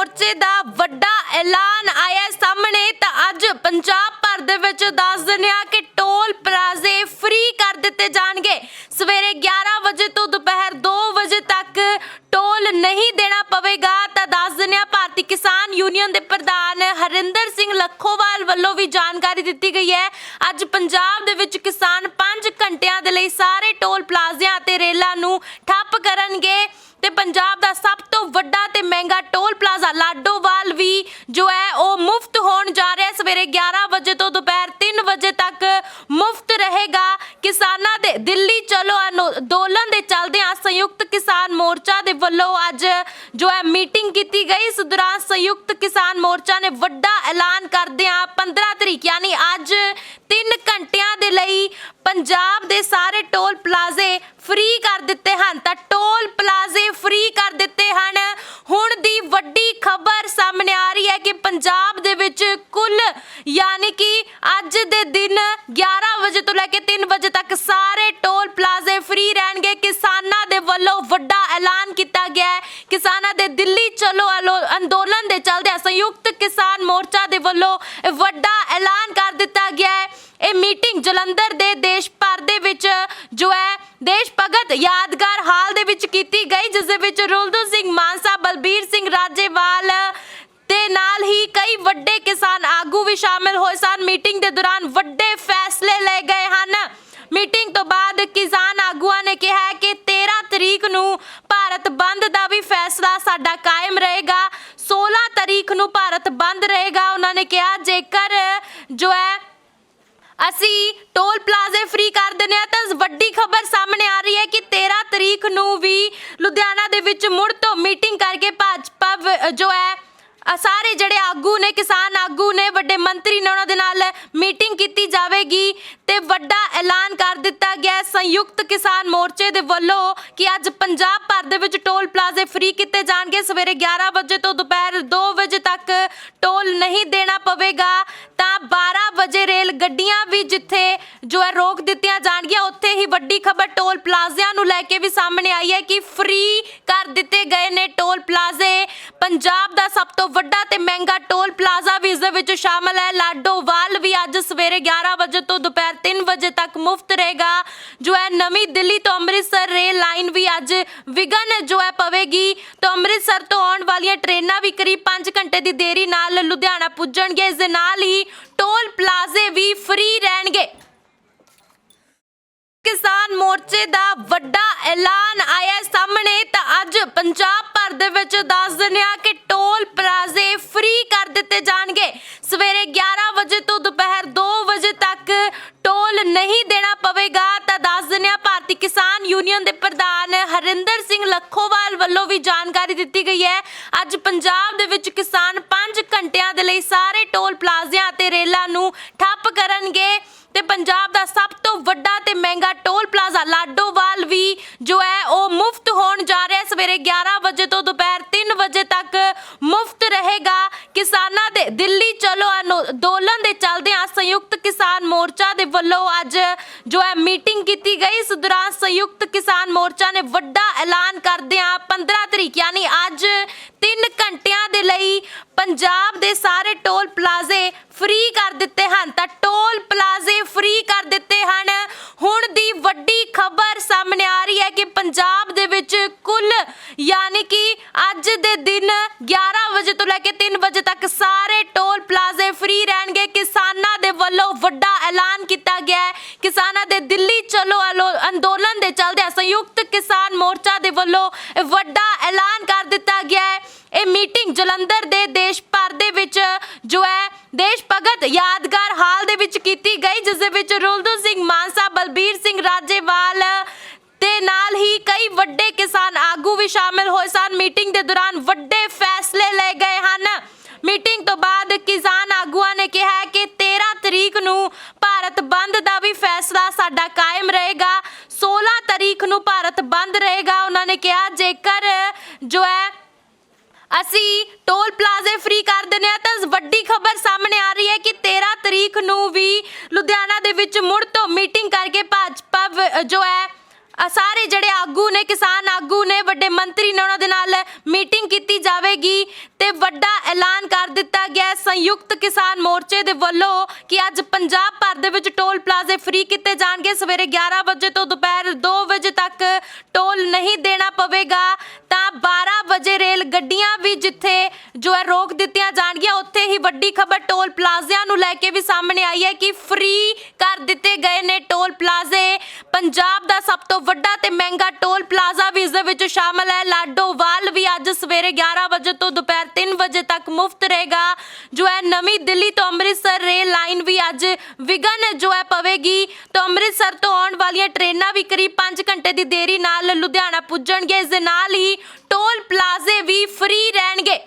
ਮੋਰਚੇ ਦਾ ਵੱਡਾ ਐਲਾਨ ਆਇਆ ਸਾਹਮਣੇ, ਤਾਂ ਅੱਜ ਪੰਜਾਬ ਭਰ ਦੇ ਵਿੱਚ ਦੱਸ ਦਿੰਦੇ ਹਾਂ ਕਿ ਟੋਲ ਪਲਾਜ਼ੇ ਫ੍ਰੀ ਕਰ ਦਿੱਤੇ ਜਾਣਗੇ। ਸਵੇਰੇ 11 ਵਜੇ ਤੋਂ ਦੁਪਹਿਰ 2 ਵਜੇ ਤੱਕ ਟੋਲ ਨਹੀਂ ਦੇਣਾ ਪਵੇਗਾ। ਤਾਂ ਦੱਸ ਦਿੰਦੇ ਹਾਂ ਭਾਰਤੀ ਕਿਸਾਨ ਯੂਨੀਅਨ ਦੇ ਪ੍ਰਧਾਨ ਹਰਿੰਦਰ ਸਿੰਘ ਲੱਖੋਵਾਲ ਵੱਲੋਂ ਵੀ ਜਾਣਕਾਰੀ ਦਿੱਤੀ ਗਈ ਹੈ। ਅੱਜ ਪੰਜਾਬ ਦੇ ਵਿੱਚ ਕਿਸਾਨ 5 ਘੰਟਿਆਂ ਦੇ ਲਈ ਸਾਰੇ ਟੋਲ ਪਲਾਜ਼ਿਆਂ ਅਤੇ ਰੇਲਾਂ ਨੂੰ ਠੱਪ ਕਰਨਗੇ। ਤੇ ਪੰਜਾਬ ਦਾ ਸਭ ਤੋਂ ਵੱਡਾ ਤੇ ਮਹਿੰਗਾ ਟੋਲ ਪਲਾਜ਼ਾ ਲਾਡੋਵਾਲ ਵੀ ਜੋ ਹੈ, ਉਹ ਮੁਫਤ ਹੋਣ ਜਾ ਰਿਹਾ ਸਵੇਰੇ 11 ਵਜੇ ਤੋਂ ਦੁਪਹਿਰ 3 ਵਜੇ ਤੱਕ ਮੁਫਤ ਰਹੇਗਾ। ਕਿਸਾਨਾਂ ਦੇ ਦਿੱਲੀ ਚਲੋ ਅੰਦੋਲਨ ਦੇ ਚੱਲਦਿਆਂ ਸੰਯੁਕਤ ਕਿਸਾਨ ਮੋਰਚਾ ਦੇ ਵੱਲੋਂ ਅੱਜ ਜੋ ਹੈ, ਮੀਟਿੰਗ ਕੀਤੀ ਗਈ। ਇਸ ਦੌਰਾਨ ਸੰਯੁਕਤ ਕਿਸਾਨ ਮੋਰਚਾ ਨੇ ਵੱਡਾ ਐਲਾਨ ਕਰਦਿਆਂ 15 ਤਰੀਕ, ਯਾਨੀ ਅੱਜ 3 ਘੰਟਿਆਂ ਦੇ ਲਈ ਪੰਜਾਬ ਦੇ ਸਾਰੇ ਟੋਲ ਪਲਾਜ਼ਾ ਫ੍ਰੀ ਕਰ ਦਿੱਤੇ ਹਨ, ਤਾਂ ਟੋਲ ਪਲਾਜ਼ੇ ਫ੍ਰੀ ਕਰ ਦਿੱਤੇ ਹਨ। ਹੁਣ ਦੀ ਵੱਡੀ ਖਬਰ ਸਾਹਮਣੇ ਆ ਰਹੀ ਹੈ ਕਿ ਪੰਜਾਬ ਦੇ ਵਿੱਚ ਕੁੱਲ ਯਾਨੀ ਕਿ ਅੱਜ ਦੇ ਦਿਨ 11 ਵਜੇ ਤੋਂ ਲੈ ਕੇ 3 ਵਜੇ ਤੱਕ ਸਾਰੇ ਟੋਲ ਪਲਾਜ਼ੇ ਫ੍ਰੀ ਰਹਿਣਗੇ। ਕਿਸਾਨਾਂ ਦੇ ਵੱਲੋਂ ਵੱਡਾ ਐਲਾਨ ਕੀਤਾ ਗਿਆ ਹੈ। ਕਿਸਾਨਾਂ ਦੇ ਦਿੱਲੀ ਚਲੋ ਅਲੋ- ਅੰਦੋਲਨ ਦੇ ਚੱਲਦਿਆਂ ਸੰਯੁਕਤ ਕਿਸਾਨ ਮੋਰਚਾ ਦੇ ਵੱਲੋਂ ਇਹ ਵੱਡਾ ਐਲਾਨ ਕਰ ਦਿੱਤਾ ਗਿਆ ਹੈ। ਇਹ ਮੀਟਿੰਗ ਜਲੰਧਰ ਦੇ ਦੇਸ਼ ਭਰ ਦੇ ਵਿੱਚ ਜੋ ਹੈ ਦੇਸ਼ ਭਗਤ ਯਾਦਗਾਰ ਹਾਲ ਦੇ ਵਿੱਚ ਕੀਤੀ ਗਈ, ਜਿਸ ਦੇ ਵਿੱਚ ਰੁਲਦੂ ਸਿੰਘ ਮਾਨਸਾ, ਬਲਬੀਰ ਸਿੰਘ ਰਾਜੇਵਾਲ ਦੇ ਨਾਲ ਹੀ ਕਈ ਵੱਡੇ ਕਿਸਾਨ ਆਗੂ ਵੀ ਸ਼ਾਮਿਲ ਹੋਏ ਸਨ। ਮੀਟਿੰਗ ਦੇ ਦੌਰਾਨ ਵੱਡੇ ਫੈਸਲੇ ਲਏ ਗਏ ਹਨ। ਮੀਟਿੰਗ ਤੋਂ ਬਾਅਦ ਕਿਸਾਨ ਆਗੂਆਂ ਨੇ ਕਿਹਾ ਕਿ 13 ਤਰੀਕ ਨੂੰ ਭਾਰਤ ਬੰਦ ਦਾ ਵੀ ਫੈਸਲਾ ਸਾਡਾ ਕਾਇਮ ਰਹੇਗਾ। 16 ਤਰੀਕ ਨੂੰ ਭਾਰਤ ਬੰਦ ਰਹੇਗਾ, ਉਹਨਾਂ ਨੇ ਕਿਹਾ। ਜੇਕਰ ਜੋ ਹੈ ਅਸੀਂ ਟੋਲ ਪਲਾਜ਼ੇ ਫ੍ਰੀ ਕਰ ਦਿੰਦੇ ਆ ਤਾਂ ਵੱਡੀ ਖਬਰ ਸਾਹਮਣੇ ਆ ਰਹੀ ਹੈ ਕਿ 13 ਤਰੀਕ ਨੂੰ ਵੀ ਲੁਧਿਆਣਾ ਦੇ ਵਿੱਚ ਮੁੜ ਤੋਂ ਮੀਟਿੰਗ ਕਰਕੇ ਭਾਜਪਾ ਵ- ਜੋ ਹੈ ਅ, ਸਾਰੇ ਜਿਹੜੇ ਆਗੂ ਨੇ, ਕਿਸਾਨ ਆਗੂ ਨੇ, ਵੱਡੇ ਮੰਤਰੀ ਨੇ ਉਹਨਾਂ ਦੇ ਨਾਲ ਮੀਟਿੰਗ ਕੀਤੀ ਜਾਵੇਗੀ ਤੇ ਵੱਡਾ ਐਲਾਨ ਕਰ ਦਿੱਤਾ ਗਿਆ ਹੈ। ਸੰਯੁਕਤ ਕਿਸਾਨ ਮੋਰਚੇ ਦੇ ਵੱਲੋਂ ਕਿ ਅੱਜ ਪੰਜਾਬ ਭਰ ਦੇ ਵਿੱਚ ਟੋਲ ਪਲਾਜ਼ੇ ਫ੍ਰੀ ਕੀਤੇ ਜਾਣਗੇ। ਸਵੇਰੇ 11 ਵਜੇ ਤੋਂ ਦੁਪਹਿਰ 2 ਵਜੇ ਤੱਕ ਟੋਲ ਨਹੀਂ ਦੇਣਾ ਪਵੇਗਾ। ਤਾਂ 12 ਵਜੇ ਰੇਲ ਗੱਡੀਆਂ ਵੀ ਜਿੱਥੇ ਜੋ ਹੈ ਰੋਕ ਦਿੱਤੀਆਂ ਜਾਣਗੀਆਂ, ਉੱਥੇ ਹੀ ਵੱਡੀ ਖਬਰ ਟੋਲ ਪਲਾਜ਼ਿਆਂ ਨੂੰ ਲੈ ਕੇ ਵੀ ਸਾਹਮਣੇ ਆਈ ਹੈ ਕਿ ਫ੍ਰੀ ਕਰ ਦਿੱਤੇ ਗਏ ਨੇ ਟੋਲ ਪਲਾਜ਼ੇ। ਪੰਜਾਬ ਦਾ ਸਭ ਤੋਂ ਵੱਡਾ ਤੇ ਮਹਿੰਗਾ ਟੋਲ ਪਲਾਜ਼ਾ ਵੀ ਇਸ ਦੇ ਵਿੱਚ ਸ਼ਾਮਲ ਹੈ। ਲਾਡੋਵਾਲ ਵੀ ਅੱਜ ਸਵੇਰੇ 11 ਵਜੇ ਤੋਂ ਦੁਪਹਿਰ 3 ਵਜੇ ਤੱਕ ਮੁਫਤ ਰਹੇਗਾ। ਜੋ ਹੈ ਨਵੀਂ ਦਿੱਲੀ ਤੋਂ ਅੰਮ੍ਰਿਤਸਰ ਰੇਲ ਲਾਈਨ ਵੀ ਅੱਜ ਵਿਗਨ ਜੋ ਹੈ ਪਵੇਗੀ। ਤਾਂ ਅੰਮ੍ਰਿਤਸਰ ਤੋਂ ਆਉਣ ਵਾਲੀਆਂ ਟ੍ਰੇਨਾਂ ਵੀ ਕਰੀਬ 5 ਘੰਟੇ ਦੀ ਦੇਰੀ ਨਾਲ ਲੁਧਿਆਣਾ ਪੁੱਜਣਗੇ। ਇਸ ਦੇ ਨਾਲ ਹੀ ਟੋਲ ਪਲਾਜ਼ੇ ਵੀ ਫ੍ਰੀ ਰਹਿਣਗੇ। ਮੋਰਚੇ ਦਾ ਵੱਡਾ ਐਲਾਨ ਆਇਆ ਸਾਹਮਣੇ, ਤਾਂ ਅੱਜ ਪੰਜਾਬ ਭਰ ਦੇ ਵਿੱਚ ਦੱਸ ਦਿੰਦੇ ਹਾਂ ਕਿ ਟੋਲ ਪਲਾਜ਼ੇ ਫ੍ਰੀ ਕਰ ਦਿੱਤੇ ਜਾਣਗੇ। ਸਵੇਰੇ 11 ਵਜੇ ਤੋਂ ਦੁਪਹਿਰ 2 ਵਜੇ ਤੱਕ ਟੋਲ ਨਹੀਂ ਦੇਣਾ ਪਵੇਗਾ। ਤਾਂ ਦੱਸ ਦਿੰਦੇ ਹਾਂ ਭਾਰਤੀ ਕਿਸਾਨ ਯੂਨੀਅਨ ਦੇ ਪ੍ਰਧਾਨ ਹਰਿੰਦਰ ਸਿੰਘ ਲੱਖੋਵਾਲ ਵੱਲੋਂ ਵੀ ਜਾਣਕਾਰੀ ਦਿੱਤੀ ਗਈ ਹੈ। ਅੱਜ ਪੰਜਾਬ ਦੇ ਵਿੱਚ ਕਿਸਾਨ 5 ਘੰਟਿਆਂ ਦੇ ਲਈ ਸਾਰੇ ਟੋਲ ਪਲਾਜ਼ਿਆਂ ਅਤੇ ਰੇਲਾਂ ਨੂੰ ਠੱਪ ਕਰਨਗੇ। ਤੇ ਪੰਜਾਬ ਦਾ ਸਭ ਤੋਂ ਵੱਡਾ ਤੇ ਮਹਿੰਗਾ ਟੋਲ ਪਲਾਜ਼ਾ ਲਾਡੋਵਾਲ ਵੀ ਜੋ ਹੈ, ਉਹ ਮੁਫਤ ਹੋਣ ਜਾ ਰਿਹਾ ਸਵੇਰੇ 11 ਵਜੇ ਤੋਂ ਦੁਪਹਿਰ 3 ਵਜੇ ਤੱਕ ਮੁਫਤ ਰਹੇਗਾ। ਕਿਸਾਨਾਂ ਦੇ ਦਿੱਲੀ, ਚਲੋ ਅੰਦੋਲਨ ਦੇ ਚੱਲਦਿਆਂ ਸੰਯੁਕਤ ਕਿਸਾਨ ਮੋਰਚਾ ਦੇ ਵੱਲੋਂ ਅੱਜ ਜੋ ਹੈ ਮੀਟਿੰਗ ਕੀਤੀ ਗਈ, ਇਸ ਦੌਰਾਨ ਸੰਯੁਕਤ ਕਿਸਾਨ ਮੋਰਚਾ ਨੇ ਵੱਡਾ ਐਲਾਨ ਕਰਦਿਆਂ 15 ਤਰੀਕ, ਯਾਨੀ ਅੱਜ 3 ਘੰਟਿਆਂ ਦੇ ਲਈ ਪੰਜਾਬ ਦੇ ਸਾਰੇ ਟੋਲ ਪਲਾਜ਼ੇ ਫ੍ਰੀ ਕਰ ਦਿੱਤੇ ਹਨ। ਤਾਂ ਟੋਲ ਪਲਾਜ਼ੇ ਫ੍ਰੀ ਕਰ ਦਿੱਤੇ ਹਨ। ਹੁਣ ਦੀ ਵੱਡੀ ਖਬਰ ਸਾਹਮਣੇ ਆ ਰਹੀ ਹੈ ਕਿ ਪੰਜਾਬ ਦੇ ਵਿੱਚ ਕੁੱਲ, ਯਾਨੀ ਕਿ ਅੱਜ ਦੇ ਦਿਨ 11 ਵਜੇ ਤੋਂ ਲੈ ਕੇ 3 ਵਜੇ ਤੱਕ ਸਾਰੇ ਟੋਲ ਪਲਾਜ਼ੇ ਫ੍ਰੀ ਰਹਿਣਗੇ। ਵੱਲੋਂ ਵੱਡਾ ਐਲਾਨ ਕੀਤਾ ਗਿਆ ਹੈ। ਕਿਸਾਨਾਂ ਦੇ ਦਿੱਲੀ ਚਲੋ ਅੰਦੋਲਨ ਦੇ ਚੱਲਦਿਆਂ ਸੰਯੁਕਤ ਕਿਸਾਨ ਮੋਰਚਾ ਦੇ ਵੱਲੋਂ ਵੱਡਾ ਐਲਾਨ ਕਰ ਦਿੱਤਾ ਗਿਆ ਹੈ। ਇਹ ਮੀਟਿੰਗ ਜਲੰਧਰ ਦੇ ਦੇਸ਼ ਭਰ ਦੇ ਵਿੱਚ ਜੋ ਹੈ, ਦੇਸ਼ ਭਗਤ ਯਾਦਗਾਰ ਹਾਲ ਦੇ ਵਿੱਚ ਕੀਤੀ ਗਈ, ਜਿਸ ਦੇ ਵਿੱਚ ਰੁਲਦੂ ਸਿੰਘ ਮਾਨਸਾ, ਬਲਬੀਰ ਸਿੰਘ ਰਾਜੇਵਾਲ ਦੇ ਨਾਲ ਹੀ ਕਈ ਵੱਡੇ ਕਿਸਾਨ ਆਗੂ ਵੀ ਸ਼ਾਮਿਲ ਹੋਏ ਸਨ। ਮੀਟਿੰਗ ਦੇ ਦੌਰਾਨ ਵੱਡੇ ਫੈਸਲੇ ਲਏ ਗਏ ਹਨ। ਫੈਸਲਾ ਸਾਡਾ ਕਾਇਮ ਰਹੇਗਾ। 16 ਤਰੀਕ ਨੂੰ ਭਾਰਤ ਬੰਦ ਰਹੇਗਾ। ਉਹਨਾਂ ਨੇ ਕਿਹਾ, ਜੇਕਰ ਜੋ ਹੈ, ਅਸੀਂ ਟੋਲ ਪਲਾਜ਼ੇ ਫ੍ਰੀ ਕਰ ਦਿੰਦੇ ਆ ਤਾਂ ਵੱਡੀ ਖਬਰ ਸਾਹਮਣੇ ਆ ਰਹੀ ਹੈ ਕਿ 13 ਤਰੀਕ ਨੂੰ ਵੀ ਲੁਧਿਆਣਾ ਦੇ ਵਿੱਚ ਮੁੜ ਤੋਂ ਮੀਟਿੰਗ ਕਰਕੇ ਭਾਜਪਾ ਜੋ ਹੈ ਅ, ਸਾਰੇ ਜਿਹੜੇ ਆਗੂ ਨੇ, ਕਿਸਾਨ ਆਗੂ ਨੇ, ਵੱਡੇ ਮੰਤਰੀ ਨੇ ਉਹਨਾਂ ਦੇ ਨਾਲ ਮੀਟਿੰਗ ਕੀਤੀ ਜਾਵੇਗੀ ਤੇ ਵੱਡਾ ਐਲਾਨ ਕਰ ਦਿੱਤਾ ਗਿਆ ਹੈ। ਸੰਯੁਕਤ ਕਿਸਾਨ ਮੋਰਚੇ ਦੇ ਵੱਲੋਂ ਕਿ ਅੱਜ ਪੰਜਾਬ ਭਰ ਦੇ ਵਿੱਚ ਟੋਲ ਪਲਾਜ਼ੇ ਫ੍ਰੀ ਕੀਤੇ ਜਾਣਗੇ। ਸਵੇਰੇ 11 ਵਜੇ ਤੋਂ ਦੁਪਹਿਰ 2 ਵਜੇ ਤੱਕ ਟੋਲ ਨਹੀਂ ਦੇਣਾ ਪਵੇਗਾ। ਤਾਂ 12 ਵਜੇ ਰੇਲ ਗੱਡੀਆਂ ਵੀ ਜਿੱਥੇ ਜੋ ਹੈ ਰੋਕ ਦਿੱਤੀਆਂ ਜਾਣਗੀਆਂ, ਉੱਥੇ ਹੀ ਵੱਡੀ ਖਬਰ ਟੋਲ ਪਲਾਜ਼ਿਆਂ ਨੂੰ ਲੈ ਕੇ ਵੀ ਸਾਹਮਣੇ ਆਈ ਹੈ ਕਿ ਫ੍ਰੀ ਕਰ ਦਿੱਤੇ ਗਏ ਨੇ ਟੋਲ ਪਲਾਜ਼ੇ। ਪੰਜਾਬ ਦਾ ਸਭ ਤੋਂ ਵੱਡਾ ਤੇ ਮਹਿੰਗਾ ਟੋਲ ਪਲਾਜ਼ਾ ਵੀ ਇਸ ਦੇ ਵਿੱਚ ਸ਼ਾਮਲ ਹੈ। ਲਾਡੋਵਾਲ ਵੀ ਅੱਜ ਸਵੇਰੇ 11 ਵਜੇ ਤੋਂ ਦੁਪਹਿਰ 3 ਵਜੇ ਤੱਕ ਮੁਫਤ ਰਹੇਗਾ। ਜੋ ਹੈ ਨਵੀਂ ਦਿੱਲੀ ਤੋਂ ਅੰਮ੍ਰਿਤਸਰ ਰੇਲ ਲਾਈਨ ਵੀ ਅੱਜ ਵਿਗਨ ਜੋ ਹੈ ਪਵੇਗੀ। ਤਾਂ ਅੰਮ੍ਰਿਤਸਰ ਤੋਂ ਆਉਣ ਵਾਲੀਆਂ ਟ੍ਰੇਨਾਂ ਵੀ ਕਰੀਬ 5 ਘੰਟੇ ਦੀ ਦੇਰੀ ਨਾਲ ਲੁਧਿਆਣਾ ਪੁੱਜਣਗੇ ਇਸ ਦੇ ਨਾਲ ਹੀ ਟੋਲ ਪਲਾਜ਼ੇ ਵੀ ਫ੍ਰੀ ਰਹਿਣਗੇ।